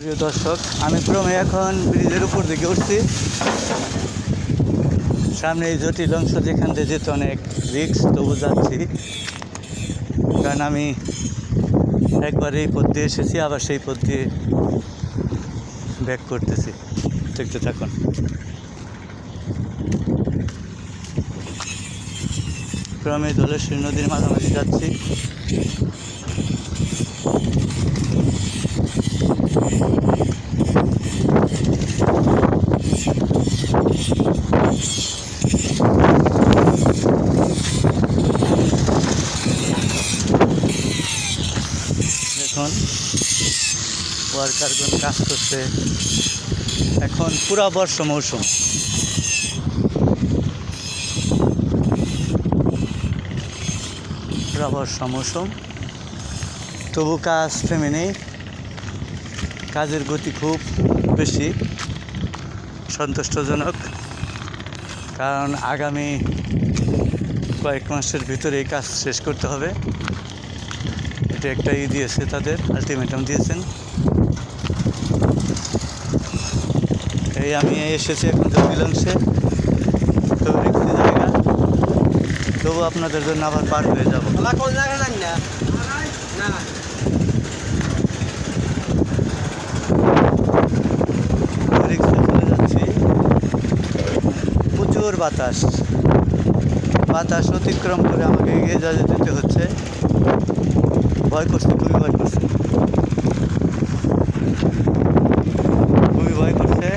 প্রিয় দর্শক, আমি ক্রমে এখন ব্রিজের উপর দিকে উঠছি। সামনে এই জটিল অংশ যেখান দিয়ে যেতে অনেক রিক্স তবু যাচ্ছি। কারণ আমি একবার এই পথ দিয়ে এসেছি, আবার সেই পথ দিয়ে ব্যাক করতেছি। দেখতে থাকুন। ক্রমে ধলেশ্বরী নদীর মাঝামাঝি যাচ্ছি। দেখুন ওয়ার্কারগণ কাজ করছে। এখন পুরা বর্ষ মৌসুম। পুরা বর্ষ মৌসুম। তবু কাজ থেমে নেই। কাজের গতি খুব বেশি সন্তুষ্টজনক, কারণ আগামী কয়েক মাসের ভিতরে এই কাজ শেষ করতে হবে। এটা একটা ই দিয়েছে তাদের আলটিমেটাম দিয়েছেন। এই আমি এসেছি এখন তো রিক্সি জায়গা। তবু আপনাদের জন্য আবার পার হয়ে যাব। না না রিক্সে চলে যাচ্ছি প্রচুর বাতাস। বাতাস অতিক্রম করে আমাকে এগিয়ে যেতে হচ্ছে। ভয় করছে খুবই ভয় করছে খুবই ভয় করছে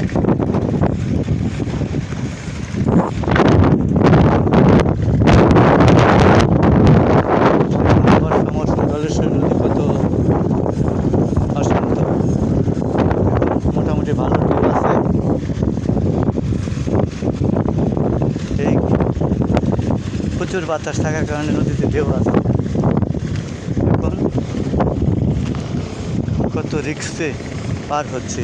আবার সমস্যা জলেশ্বরী নদী কত অশান্ত মোটামুটি ভালো ঢেউ আছে এই প্রচুর বাতাস থাকার কারণে নদীতে ঢেউ আছে এখন কত রিক্সে পার হচ্ছে।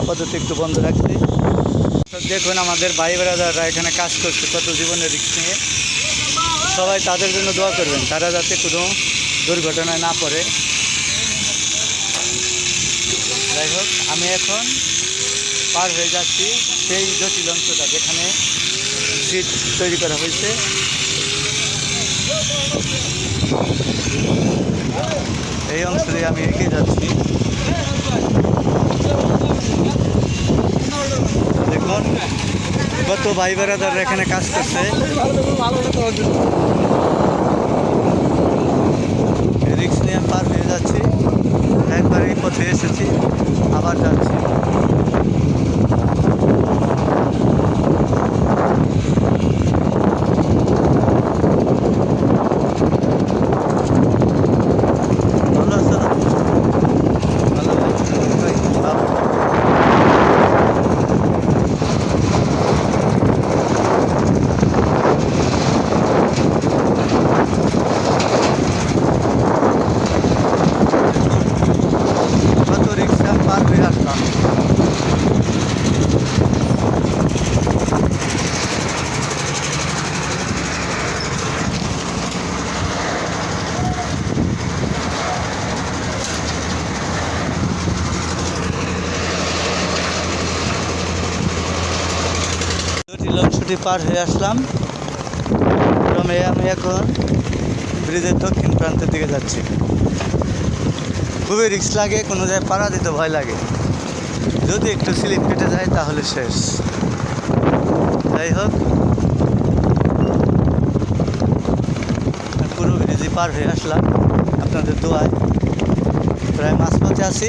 আপাতত একটু বন্ধ রাখছি। দেখুন, আমাদের ভাই ব্রাদাররা এখানে কাজ করছে কত জীবনের রিস্ক নিয়ে সবাই তাদের জন্য দোয়া করবেন, তারা যাতে কোনো দুর্ঘটনায় না পড়ে। যাই হোক, আমি এখন পার হয়ে যাচ্ছি সেই জটিল অংশটা যেখানে সিট তৈরি করা হয়েছে। এই অংশ আমি এগিয়ে যাচ্ছি। দেখুন কত ভাই বেড়াদাররা এখানে কাজ করছে? রিক্স নিয়ে পার হয়ে যাচ্ছি। একবার এই পথে এসেছি, আবার যাচ্ছি ভালো আছো ভালো আছো? কই? বাবা। কত রিক্সা পার হয়ে আসলাম অংশটি পার হয়ে আসলাম। ক্রমে আমি এখন ব্রিজের দক্ষিণ প্রান্তের দিকে যাচ্ছি। খুবই রিস্ক লাগে, কোনো জায়গায় পাড়া দিতে ভয় লাগে। যদি একটু স্লিপ কেটে যায় তাহলে শেষ। যাই হোক। পুরো ব্রিজই পার হয়ে আসলাম। আপনাদের দোয়ায়। প্রায় মাঝপথে আছি।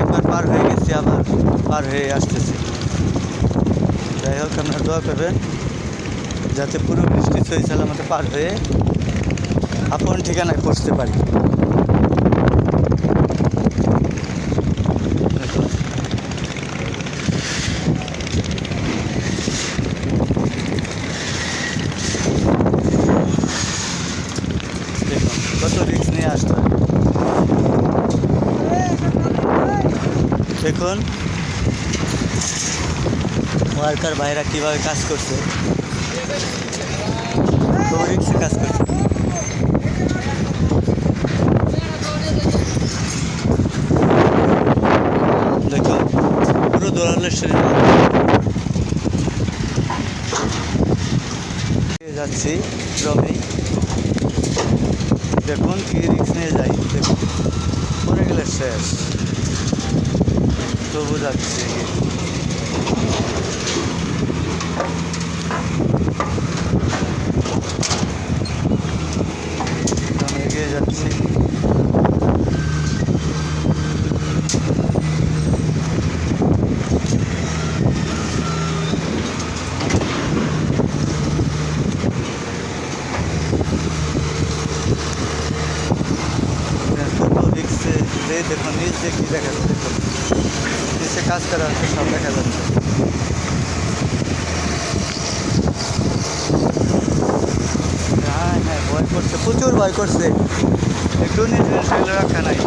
একবার পার হয়ে গেছি, আবার পার হয়ে আসতেছি। যাই হোক আপনারা দোয়া করবেন যাতে পুরো বৃষ্টি সহি সালামতে পার হয়ে আপন ঠিকানায় পৌঁছতে পারি। কত নিয়ে দেখুন ওয়ার্কার ভাইরা কীভাবে কাজ করছে? রিক্সে কাজ করছে। দেখুন পুরো দৌড়ালে শরীর যাচ্ছি ক্রমে দেখুন কি রিক্স নিয়ে যাই দেখুন গেলে শেষ। তবু যাচ্ছি। আমি এগিয়ে যাচ্ছি কত রিক্সে যে দেখুন নিচ দিয়ে কী দেখা যাচ্ছে দেখুন নিচে কাজ করা হচ্ছে সব দেখা যাচ্ছে হ্যাঁ হ্যাঁ ভয় করছে, প্রচুর ভয় করছে। একটু নিজের রাখা নাই।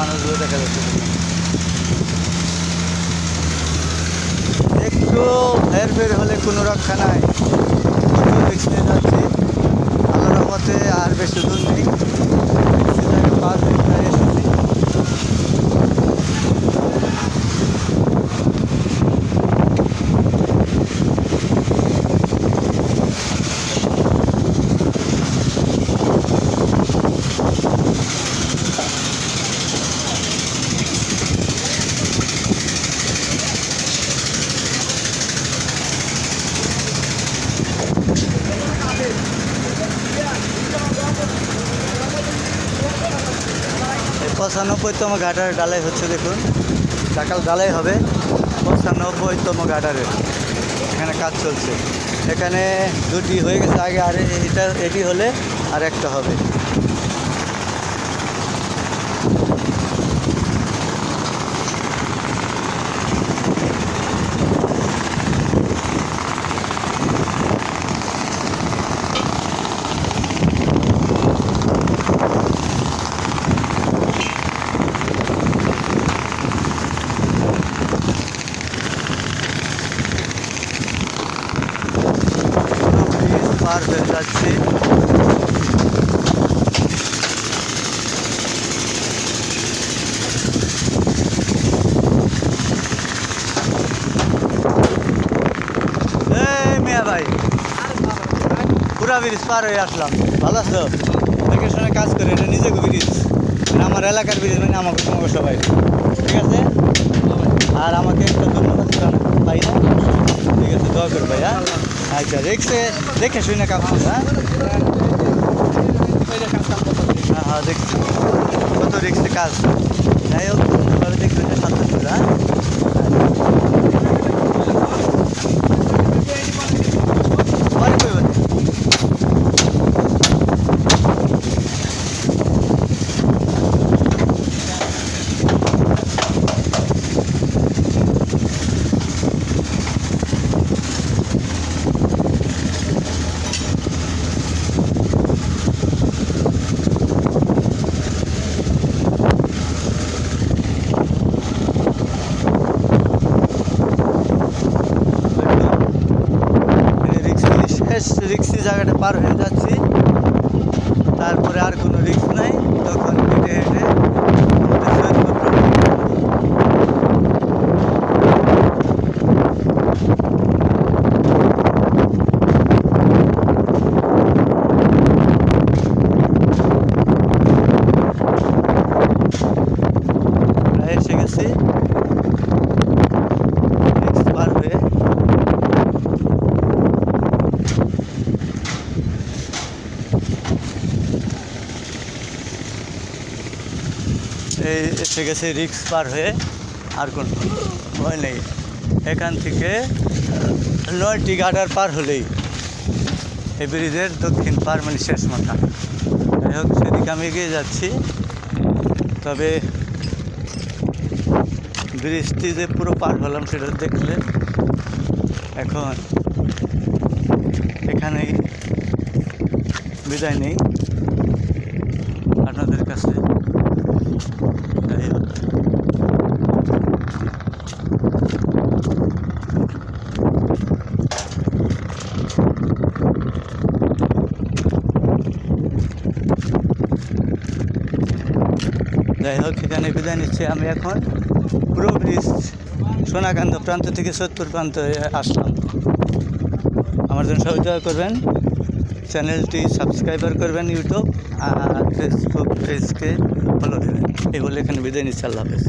মানুষগুলো দেখা যাচ্ছে। একটু ফের বের হলে কোনো রক্ষা নাই। প্রচুর নিয়ে যাচ্ছি রহমতে আর বেশি দূর নেই। পার হয়ে প্রায় এসেছি এই পঁচানব্বইতম গাডার ডালাই হচ্ছে দেখুন। সকাল ডালাই হবে, পঁচানব্বইতম গাডারের এখানে কাজ চলছে। এখানে দুটি হয়ে গেছে, আগে আর এটা এটি হলে আর একটা হবে পুরো ব্রিজ পার হয়ে যাচ্ছি। ভাই পুরা ব্রিজ পার হয়ে আসলাম। ভালো আছো? দেখে শুনে কাজ করে এটা নিজে ব্রিজ এটা আমার এলাকার ব্রিজ মানে আমাকে তোমাকে সবাই। ঠিক আছে? আর আমাকে একটা ধন্যবাদ ভাই ঠিক আছে, দোয়া করো ভাই হ্যাঁ? আচ্ছা রিক্সে দেখে শুনে কাজ করো, হ্যাঁ হ্যাঁ দেখছি কত রিক্সে কাজ যাই হোক ভাবে দেখবেন যে সাবধান করে হ্যাঁ পরে কইবেন। শেষ রিক্সি জায়গাটা পার হয়ে যাচ্ছি। তারপরে আর কোনো রিক্স নাই, তখন হেঁটে হেঁটে এসে রিক্স পার হয়ে এই এসে গেছে রিক্স পার হয়ে আর কোন ভয় নেই। এখান থেকে নয়টি গাডার পার হলেই এই ব্রিজের দক্ষিণ পার মানে শেষ মাথা। যাই হোক, সেদিকে আমি এগিয়ে যাচ্ছি। তবে ব্রিজটি যে পুরো পার হলাম সেটা দেখলে এখন এখানেই বিদায় নেই। আপনাদের কাছে যাই হোক, এখানে বিদায় নিচ্ছি। আমি এখন পুরো ব্রিজ সোনাকান্ত প্রান্ত থেকে সোদপুর প্রান্ত আসলাম। আমার জন্য সহযোগিতা করবেন। চ্যানেলটি সাবস্ক্রাইবার করবেন ইউটিউব আর ফেসবুক পেজকে ফলো দেবেন। এই বলে এখানে বিদায় নিচ্ছি, আল্লাহ হাফেজ।